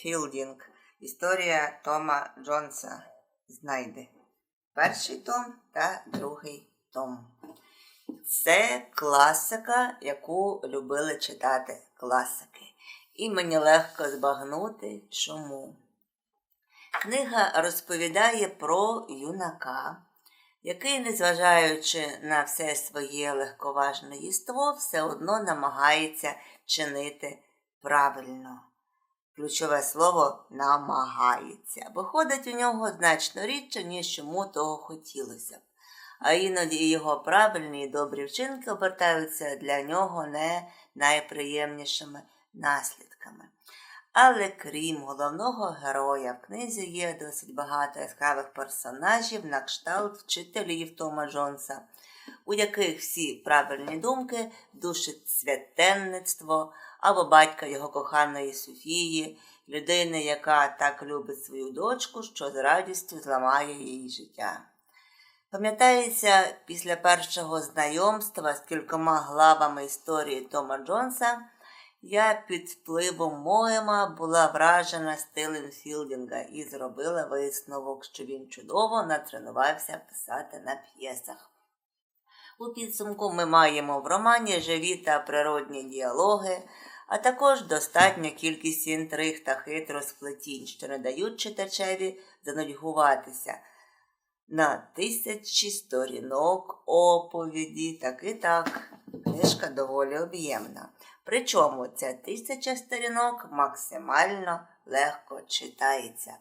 Філдінг. Історія Тома Джонса. Знайде. Перший том та другий том. Це класика, яку любили читати класики. І мені легко збагнути чому. Книга розповідає про юнака, який, незважаючи на все своє легковажне єство, все одно намагається чинити правильно. Ключове слово намагається, бо ходить у нього значно рідше, ніж йому того хотілося б. А іноді його правильні і добрі вчинки обертаються для нього не найприємнішими наслідками. Але крім головного героя, в книзі є досить багато яскравих персонажів на кшталт вчителів Тома Джонса, у яких всі правильні думки душить святенництво або батька його коханої Софії, людини, яка так любить свою дочку, що з радістю зламає її життя. Пам'ятається, після першого знайомства з кількома главами історії Тома Джонса. Я під впливом Моема була вражена стилем Філдінга і зробила висновок, що він чудово натренувався писати на п'єсах. У підсумку ми маємо в романі живі та природні діалоги, а також достатню кількість інтриг та хитросплетінь, що не дають читачеві занудьгуватися. На тисячі сторінок оповіді, так і так, книжка доволі об'ємна. Причому ця тисяча сторінок максимально легко читається.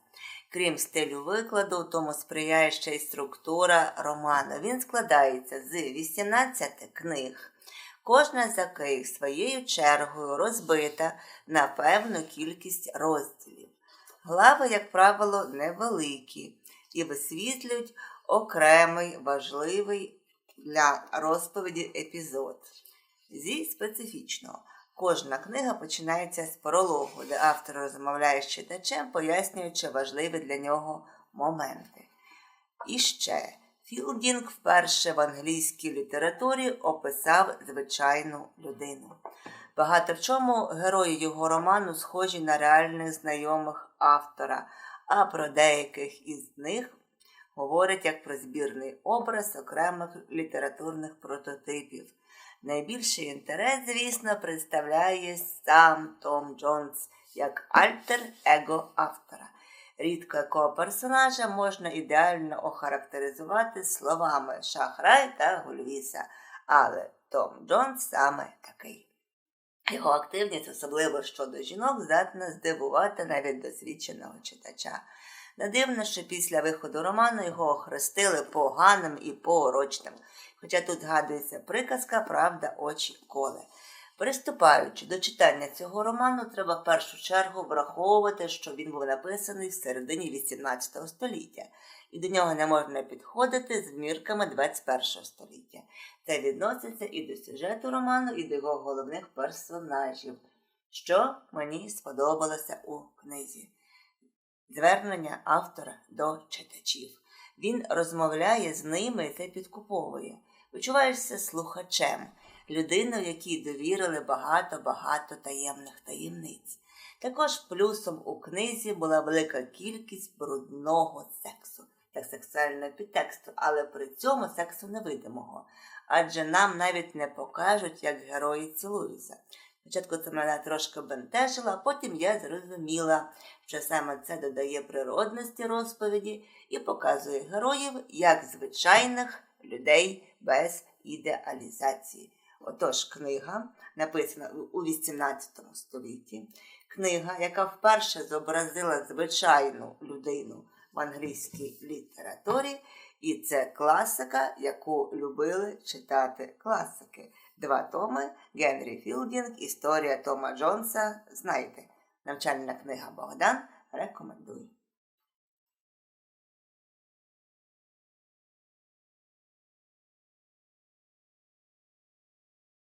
Крім стилю викладу, тому сприяє ще й структура роману. Він складається з 18 книг, кожна з яких своєю чергою розбита на певну кількість розділів. Глави, як правило, невеликі і висвітлюють окремий важливий для розповіді епізод. Зі специфічного. Кожна книга починається з прологу, де автор розмовляє з читачем, пояснюючи важливі для нього моменти. І ще Філдінг вперше в англійській літературі описав звичайну людину. Багато в чому герої його роману схожі на реальних знайомих автора, а про деяких із них говорить як про збірний образ окремих літературних прототипів. Найбільший інтерес, звісно, представляє сам Том Джонс як альтер-его автора. Рідко якого персонажа можна ідеально охарактеризувати словами Шахрай та Гульвіса, але Том Джонс саме такий. Його активність, особливо щодо жінок, здатна здивувати навіть досвідченого читача. Не дивно, що після виходу роману його охрестили поганим і поорочним. Хоча тут згадується приказка, правда, очі коле. Приступаючи до читання цього роману, треба в першу чергу враховувати, що він був написаний в середині XVIII століття, і до нього не можна підходити з мірками XXI століття. Це відноситься і до сюжету роману, і до його головних персонажів, що мені сподобалося у книзі. Звернення автора до читачів. Він розмовляє з ними і це підкуповує. Почуваєшся слухачем, людиною, якій довірили багато-багато таємних таємниць. Також плюсом у книзі була велика кількість брудного сексу, як сексуального підтексту, але при цьому сексу невидимого. Адже нам навіть не покажуть, як герої цілуються. Спочатку це мене трошки бентежило, а потім я зрозуміла, що саме це додає природності розповіді і показує героїв як звичайних людей без ідеалізації. Отож, книга, написана у XVIII столітті, книга, яка вперше зобразила звичайну людину в англійській літературі, і це класика, яку любили читати класики. Два томи Генрі Філдінг, Історія Тома Джонса. Знаєте, навчальна книга Богдан. Рекомендую.